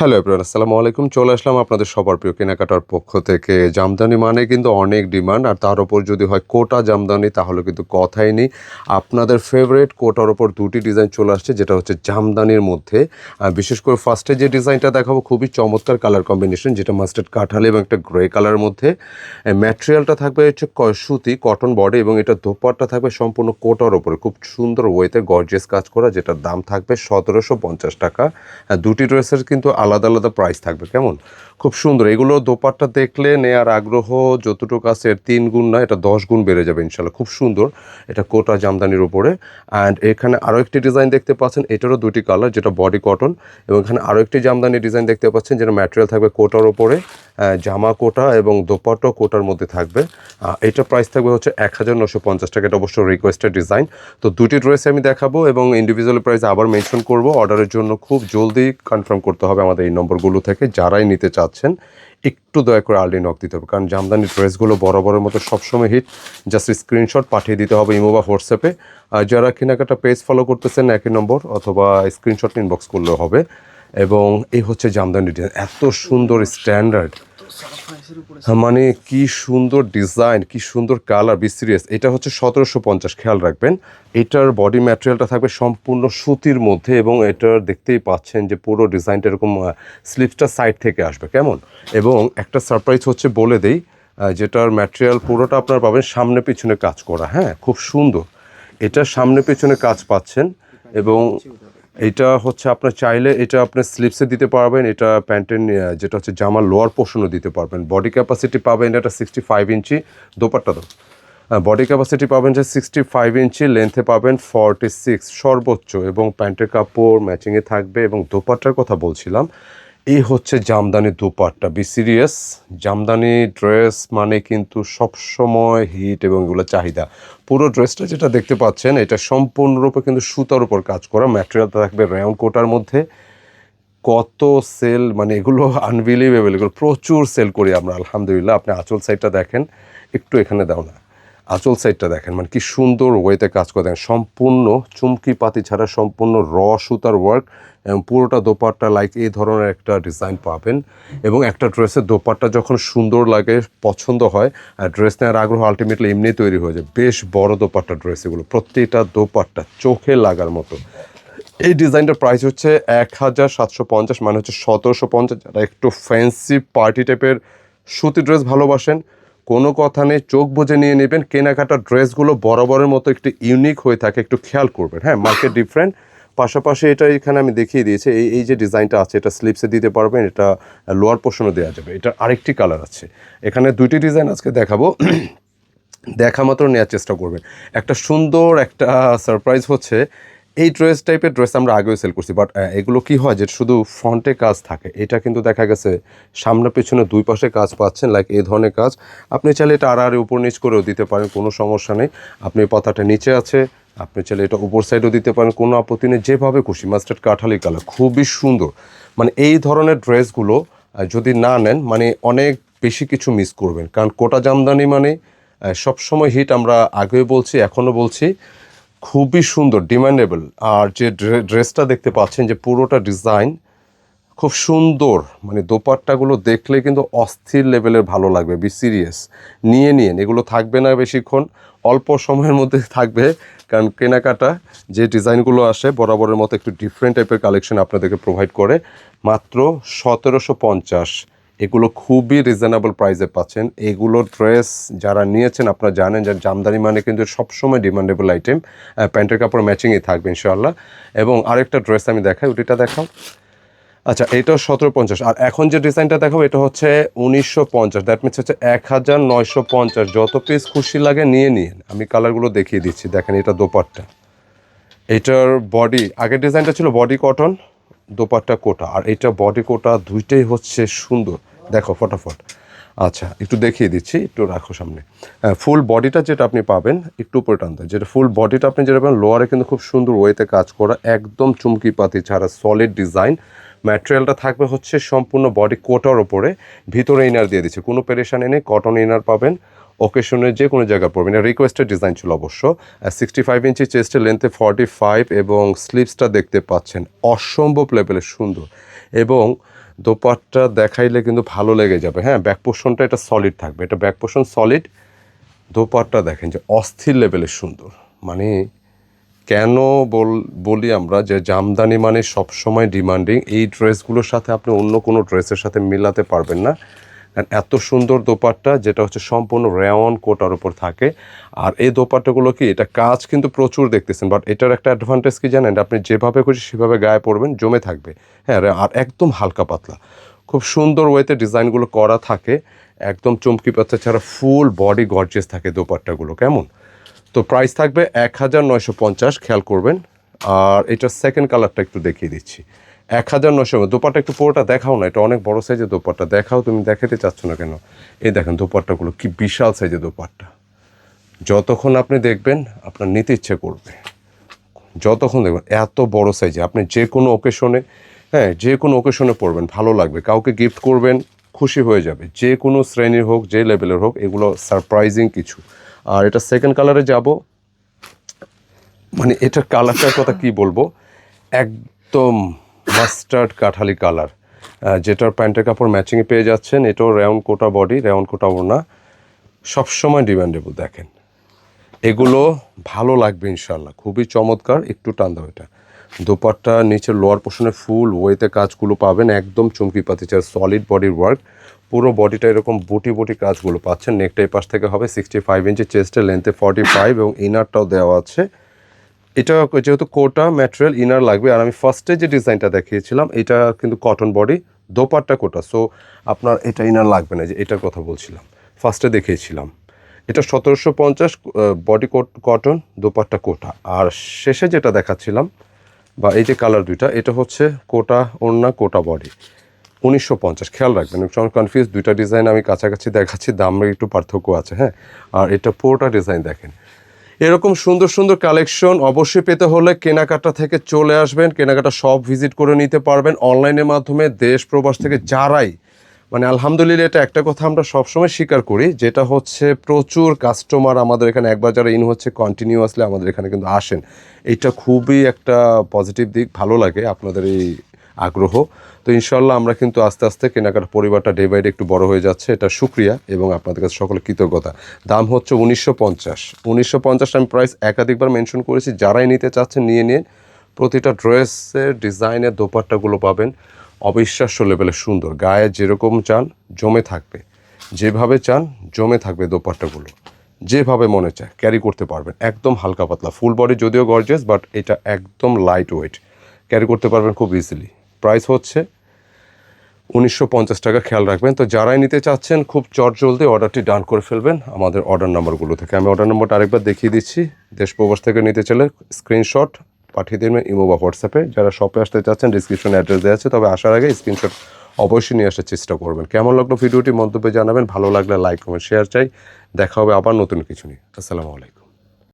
Hello everyone আসসালামু আলাইকুম চলে আসলাম আপনাদের সবার প্রিয় কেনাকাটার পক্ষ থেকে। জামদানি মানে কিন্তু অনেক ডিমান্ড আর তার উপর যদি হয় কোটা জামদানি, তাহলে কিন্তু কথাই নেই। আপনাদের ফেভারিট কোটার ওপর দুটি ডিজাইন চলে আসছে, যেটা হচ্ছে জামদানির মধ্যে। আর বিশেষ করে ফার্স্টে যে ডিজাইনটা দেখাবো, খুবই চমৎকার কালার কম্বিনেশন যেটা মাস্টার্ড কাঠালি এবং একটা গ্রে কালারের মধ্যে। ম্যাটেরিয়ালটা থাকবে হচ্ছে সুতি কটন বডি এবং এটা দোপাট্টা থাকবে সম্পূর্ণ কোটার ওপরে খুব সুন্দর ওয়েতে গর্জেস কাজ করা, যেটার দাম থাকবে সতেরোশো পঞ্চাশ টাকা। দুটি ড্রেসের কিন্তু আলাদা আলাদা প্রাইস থাকবে, কেমন? খুব সুন্দর। এগুলো দোপাট্টা দেখলে নেয়ার আগ্রহ যতটুকু আছে এর তিন গুণ না, এটা দশ গুণ বেড়ে যাবে ইনশাল্লাহ খুব সুন্দর। এটা কোটা জামদানির উপরে। অ্যান্ড এখানে আরও একটি ডিজাইন দেখতে পাচ্ছেন, এটারও দুটি কালার যেটা বডি কটন এবং এখানে আরও একটি জামদানি ডিজাইন দেখতে পাচ্ছেন, যেটা ম্যাটেরিয়াল থাকবে কোটার ওপরে জামা কোটা এবং দোপাট্টা কোটার মধ্যে থাকবে। এটা প্রাইস থাকবে হচ্ছে এক হাজার নশো পঞ্চাশ টাকা। এটা অবশ্য রিকোয়েস্টেড ডিজাইন তো দুটি ড্রেস আমি দেখাবো এবং ইন্ডিভিজুয়াল প্রাইস আবার মেনশন করব। অর্ডারের জন্য খুব জলদি কনফার্ম করতে হবে আমাদের এই নম্বরগুলো থেকে। যারাই নিতে চাচ্ছেন, একটু দয়া করে আর্লি নক দিতে হবে। কারণ জামদানি ড্রেসগুলো বরাবরের মতো সবসময় হিট জাস্ট স্ক্রিনশট পাঠিয়ে দিতে হবে ইমো বা হোয়াটসঅ্যাপে। আর যারা কেনাকাটা পেজ ফলো করতেছেন, একই নম্বর অথবা স্ক্রিনশট ইনবক্স করলেও হবে। এবং এই হচ্ছে জামদানি ডিজাইন এত সুন্দর স্ট্যান্ডার্ড মানে কি সুন্দর ডিজাইন, কি সুন্দর কালার বি সিরিয়াস এটা হচ্ছে সতেরোশো পঞ্চাশ, খেয়াল রাখবেন। এটার বডি ম্যাটেরিয়ালটা থাকবে সম্পূর্ণ সুতির মধ্যে এবং এটার দেখতেই পাচ্ছেন যে পুরো ডিজাইনটা এরকম স্লিপসটা সাইড থেকে আসবে, কেমন? এবং একটা সারপ্রাইজ হচ্ছে বলে দেই যেটার ম্যাটেরিয়াল পুরোটা আপনার পাবেন সামনে পিছনে কাজ করা হ্যাঁ খুব সুন্দর। এটা সামনে পেছনে কাজ পাচ্ছেন এবং এটা হচ্ছে আপনার চাইলে এটা আপনি স্লিপসে দিতে পারবেন, এটা প্যান্টের যেটা হচ্ছে জামার লোয়ার পোর্শনও দিতে পারবেন। বডি ক্যাপাসিটি পাবেন এটা সিক্সটি ফাইভ ইঞ্চি দোপাট্টা দো বডি ক্যাপাসিটি পাবেন যে সিক্সটি ফাইভ ইঞ্চি লেন্থে পাবেন ফর্টি সিক্স সর্বোচ্চ এবং প্যান্টের কাপড় ম্যাচিংয়ে থাকবে এবং দোপাট্টার কথা বলছিলাম। এই হচ্ছে Jamdani dupatta. Be serious Jamdani dress মানে কিন্তু সবসময় হিট এবং এগুলো চাহিদা। পুরো ড্রেসটা যেটা দেখতে পাচ্ছেন, এটা সম্পূর্ণরূপে কিন্তু সুতার উপর কাজ করা। ম্যাটেরিয়ালটা থাকবে রেয়ন কোটার মধ্যে। কত সেল মানে এগুলো আনবিলিভেবল এগুলো প্রচুর সেল করি আমরা, আলহামদুলিল্লাহ। আপনি আঁচল সাইডটা দেখেন, একটু এখানে দাও না। আঁচল সাইডটা দেখেন মানে কি সুন্দর ওয়েতে কাজ করে দেখেন, সম্পূর্ণ চুমকি পাতি ছাড়া সম্পূর্ণ র সুতার ওয়ার্ক এবং পুরোটা দোপাট্টা লাইক এই ধরনের একটা ডিজাইন পাবেন এবং একটা ড্রেসের দোপাট্টা যখন সুন্দর লাগে, পছন্দ হয় আর ড্রেস নেওয়ার আগ্রহ আলটিমেটলি এমনি তৈরি হয়ে যায়। বেশ বড় দোপাট্টা ড্রেস এগুলো, প্রত্যেকটা দোপাট্টা চোখে লাগার মতো। এই ডিজাইনটার প্রাইস হচ্ছে এক হাজার সাতশো পঞ্চাশ মানে হচ্ছে সতেরোশো পঞ্চাশ। যারা একটু ফ্যান্সি পার্টি টাইপের সুতি ড্রেস ভালোবাসেন কোনো কথা নেই, চোখ বুঝে নিয়ে নেবেন। কেনাকাটার ড্রেসগুলো বরাবরের মতো একটু ইউনিক হয়ে থাকে, একটু খেয়াল করবেন। হ্যাঁ মার্কেট ডিফারেন্ট পাশাপাশি এটা এখানে আমি দেখিয়ে দিয়েছি, এই এই যে ডিজাইনটা আছে, এটা স্লিপসে দিতে পারবেন, এটা লোয়ার পোর্শনও দেওয়া যাবে। এটার আরেকটি কালার আছে। এখানে দুইটি ডিজাইন আজকে দেখাবো। দেখা মাত্র নেওয়ার চেষ্টা করবেন। একটা সুন্দর একটা সারপ্রাইজ হচ্ছে এই ড্রেস টাইপের ড্রেস আমরা আগেও সেল করছি বাট এগুলো কি হয় যে শুধু ফ্রন্টে কাজ থাকে। এটা কিন্তু দেখা গেছে সামনে পেছনে দুই পাশে কাজ পাচ্ছেন লাইক এই ধরনের কাজ। আপনি চাইলে এটা আর আর উপর নিচ করেও দিতে পারেন, কোনো সমস্যা নেই। আপনি পাতাটা নিচে আছে, আপনি চাইলে এটা উপর সাইডও দিতে পারেন, কোনো আপত্তি নেই, যেভাবে খুশি। মাস্টার্ড কাঠালি কালার খুবই সুন্দর। মানে এই ধরনের ড্রেসগুলো যদি না নেন মানে অনেক বেশি কিছু মিস করবেন। কারণ কোটা জামদানি মানে সবসময় হিট আমরা আগেও বলছি, এখনও বলছি। খুবই সুন্দর ডিমান্ডেবল আর যে ড্রে- ড্রেসটা দেখতে পাচ্ছেন যে পুরোটা ডিজাইন খুব সুন্দর মানে দোপাট্টাগুলো দেখলে কিন্তু অস্থির লেভেলের ভালো লাগবে বি সিরিয়াস নিয়ে নিন এগুলো থাকবে না বেশিক্ষণ, অল্প সময়ের মধ্যে থাকবে, কারণ কেনাকাটা, যে ডিজাইনগুলো আসে, বরাবরের মতো একটু ডিফারেন্ট টাইপের কালেকশন আপনাদেরকে প্রোভাইড করে। মাত্র সতেরোশো পঞ্চাশ। এগুলো খুবই রিজনেবল প্রাইসে পাচ্ছেন। এগুলো ড্রেস যারা নিয়েছেন, আপনারা জানেন যে জামদানি মানে কিন্তু সবসময় ডিমান্ডেবল আইটেম প্যান্টের কাপড় ম্যাচিংয়ে থাকবে ইনশাআল্লাহ। এবং আরেকটা ড্রেস আমি দেখাই ওটিটা দেখাও। আচ্ছা এটাও সতেরো পঞ্চাশ। আর এখন যে ডিজাইনটা দেখাবো, এটা হচ্ছে উনিশশো পঞ্চাশ। দ্যাট মিনস হচ্ছে এক হাজার নয়শো পঞ্চাশ। যত পিস খুশি লাগে নিয়ে নিন। আমি কালারগুলো দেখিয়ে দিচ্ছি। দেখেন, এটা দোপাট্টা। এটার বডি আগের ডিজাইনটা ছিল বডি কটন দোপাট্টা কোটা। আর এটা বডি কোটা দুইটাই হচ্ছে সুন্দর। দেখো, ফটাফট। আচ্ছা একটু দেখিয়ে দিচ্ছি, একটু রাখো সামনে। ফুল বডিটা যেটা আপনি পাবেন, একটু উপরে টানতে যেটা ফুল বডিটা আপনি যেটা পাবেন লোয়ারে কিন্তু খুব সুন্দর ওয়েতে কাজ করা, একদম চুমকি পাতি ছাড়া সলিড ডিজাইন ম্যাটেরিয়ালটা থাকবে হচ্ছে সম্পূর্ণ বডি কোটার ওপরে, ভিতরে ইনার দিয়ে দিচ্ছে। কোনো পেরেশানি নেই কটন ইনার পাবেন ওকেশনের যে কোনো জায়গায় পড়বেন এটা রিকোয়েস্টেড ডিজাইন ছিল অবশ্য। সিক্সটি ফাইভ ইঞ্চি চেস্টের লেন্থে ফর্টি ফাইভ এবং স্লিভসটা দেখতে পাচ্ছেন, অসম্ভব লেভেলের সুন্দর। এবং দোপাট্টা দেখাইলে কিন্তু ভালো লেগে যাবে। হ্যাঁ ব্যাক পোর্শনটা এটা সলিড থাকবে। এটা ব্যাক পোর্শন সলিড দোপাট্টা দেখেন যে অস্থির লেভেলের সুন্দর। মানে কেন বল, বলি আমরা যে জামদানি মানে সবসময় ডিমান্ডিং এই ড্রেসগুলোর সাথে আপনি অন্য কোনো ড্রেসের সাথে মিলাতে পারবেন না। এত সুন্দর দোপাট্টা যেটা হচ্ছে সম্পূর্ণ রেওয়ান কোটার উপর থাকে। আর এই দোপাট্টাগুলো কি, এটা কাজ কিন্তু প্রচুর দেখতেছেন বাট এটার একটা অ্যাডভান্টেজ কি জানেন? আপনি যেভাবে খুশি সেভাবে গায়ে পড়বেন, জমে থাকবে। হ্যাঁ আর একদম হালকা পাতলা। খুব সুন্দর ওয়েতে ডিজাইনগুলো করা থাকে। একদম চমকি পাতা ছাড়া ফুল বডি গর্জেস থাকে দোপাট্টাগুলো, কেমন? তো প্রাইস থাকবে এক হাজার নয়শো পঞ্চাশ, খেয়াল করবেন। আর এটার সেকেন্ড কালারটা একটু দেখিয়ে দিচ্ছি। এক হাজার নশো দোপাট্টা একটু পুরোটা দেখাও না, এটা অনেক বড় সাইজের দোপাট্টা। দেখাও তুমি দেখাতে চাচ্ছ না কেন? এই দেখেন দোপাট্টাগুলো কি বিশাল সাইজের দোপাট্টা। যতক্ষণ আপনি দেখবেন, আপনার নিতে ইচ্ছে করবে। যতক্ষণ দেখবেন, এত বড় সাইজে আপনি যে কোনো ওকেশনে হ্যাঁ যে কোনো ওকেশনে পড়বেন ভালো লাগবে। কাউকে গিফট করবেন, খুশি হয়ে যাবে। যে কোনো শ্রেণির হোক, যে লেভেলের হোক, এগুলো সারপ্রাইজিং কিছু। আর এটা সেকেন্ড কালারে যাব। মানে এটার কালারটার কথা কি বলব? একদম মাস্টার্ড কাঠালি কালার। যেটার প্যান্টের কাপড় ম্যাচিংয়ে পেয়ে যাচ্ছেন, এটাও round Kota body round Kota ওড়না। সবসময় ডিমান্ডেবল দেখেন। এগুলো ভালো লাগবে ইনশাল্লাহ খুবই চমৎকার, একটু টান দাও এটা। দোপাট্টা, নিচের লোয়ার পোর্শনে ফুল ওয়েতে কাজগুলো পাবেন, একদম চমকি পাতিচার সলিড বডির ওয়ার্ক পুরো বডিটা এরকম বুটি বুটি কাজগুলো পাচ্ছেন। নেকটা এই পাশ থেকে হবে সিক্সটি ফাইভ ইঞ্চি চেস্টের লেন্থে ফর্টি ফাইভ এবং ইনারটাও দেওয়া আছে। এটা যেহেতু কোটা ম্যাটেরিয়াল ইনার লাগবে। আর আমি ফার্স্টে যে ডিজাইনটা দেখিয়েছিলাম, এটা কিন্তু cotton body dupatta Kota. So আপনার এটা ইনার লাগবে না যে এটার কথা বলছিলাম। ফার্স্টে দেখিয়েছিলাম। এটা সতেরোশো পঞ্চাশ body coat cotton dupatta Kota. আর শেষে যেটা দেখাচ্ছিলাম, বা এই যে কালার দুইটা, এটা হচ্ছে কোটা ওড়না, কোটা বডি উনিশশো পঞ্চাশ, খেয়াল রাখবেন একটু কনফিউজ দুইটা ডিজাইন আমি কাছাকাছি দেখাচ্ছি, দামের একটু পার্থক্য আছে হ্যাঁ? আর এটা পুরোটা ডিজাইন দেখেন। এরকম সুন্দর সুন্দর কালেকশন অবশ্যই পেতে হলে কেনাকাটা থেকে চলে আসবেন, কেনাকাটা সব ভিজিট করে নিতে পারবেন অনলাইনের মাধ্যমে দেশ প্রবাস থেকে যারাই। মানে আলহামদুলিল্লাহ এটা একটা কথা আমরা সবসময় স্বীকার করি, যেটা হচ্ছে প্রচুর কাস্টমার আমাদের এখানে একবার যারা ইন হচ্ছে কন্টিনিউয়াসলি আমাদের এখানে কিন্তু আসেন। এটা খুবই একটা পজিটিভ দিক, ভালো লাগে আপনাদের এই আগ্রহ। তো ইনশাল্লাহ আমরা কিন্তু আস্তে আস্তে কেনাকাটা পরিবারটা ডে বাই ডে একটু বড় হয়ে যাচ্ছে, এটা সুক্রিয়া এবং আপনাদের কাছে সকলে কৃতজ্ঞতা। দাম হচ্ছে উনিশশো পঞ্চাশ। উনিশশো পঞ্চাশ আমি প্রাইস একাধিকবার মেনশন করেছি, যারাই নিতে চাচ্ছেন নিয়ে নিন। প্রতিটা ড্রেসের ডিজাইনের দোপাট্টাগুলো পাবেন। অবিশ্বাস্য লেভেলের সুন্দর। গায়ে যেরকম চান, জমে থাকবে। যেভাবে চান, জমে থাকবে দোপাট্টাগুলো। যেভাবে মনে চায় ক্যারি করতে পারবেন। একদম হালকা পাতলা ফুল বডি যদিও গর্জেস বাট এটা একদম লাইট ওয়েট ক্যারি করতে পারবেন খুব ইজিলি প্রাইস হচ্ছে উনিশশো পঞ্চাশ টাকা, খেয়াল রাখবেন। তো যারাই নিতে চাচ্ছেন, খুব চট জলদি অর্ডারটি ডান করে ফেলবেন আমাদের অর্ডার নাম্বারগুলো থেকে। আমি অর্ডার নাম্বারটা আরেকবার দেখিয়ে দিচ্ছি। দেশ প্রবাস থেকে নিতে চলে স্ক্রিনশট পাঠিয়ে দেবেন ইমো বা হোয়াটসঅ্যাপে যারা শপে আসতে চাচ্ছেন ডিসক্রিপশনে অ্যাড্রেস দেওয়া আছে। তবে আসার আগে স্ক্রিনশট অবশ্যই নিয়ে আসার চেষ্টা করবেন। কেমন লাগল ভিডিওটি মন্তব্যে জানাবেন। ভালো লাগলে লাইক কমেন্ট শেয়ার চাই। দেখা হবে আবার নতুন কিছু নিয়ে। আসসালামু আলাইকুম।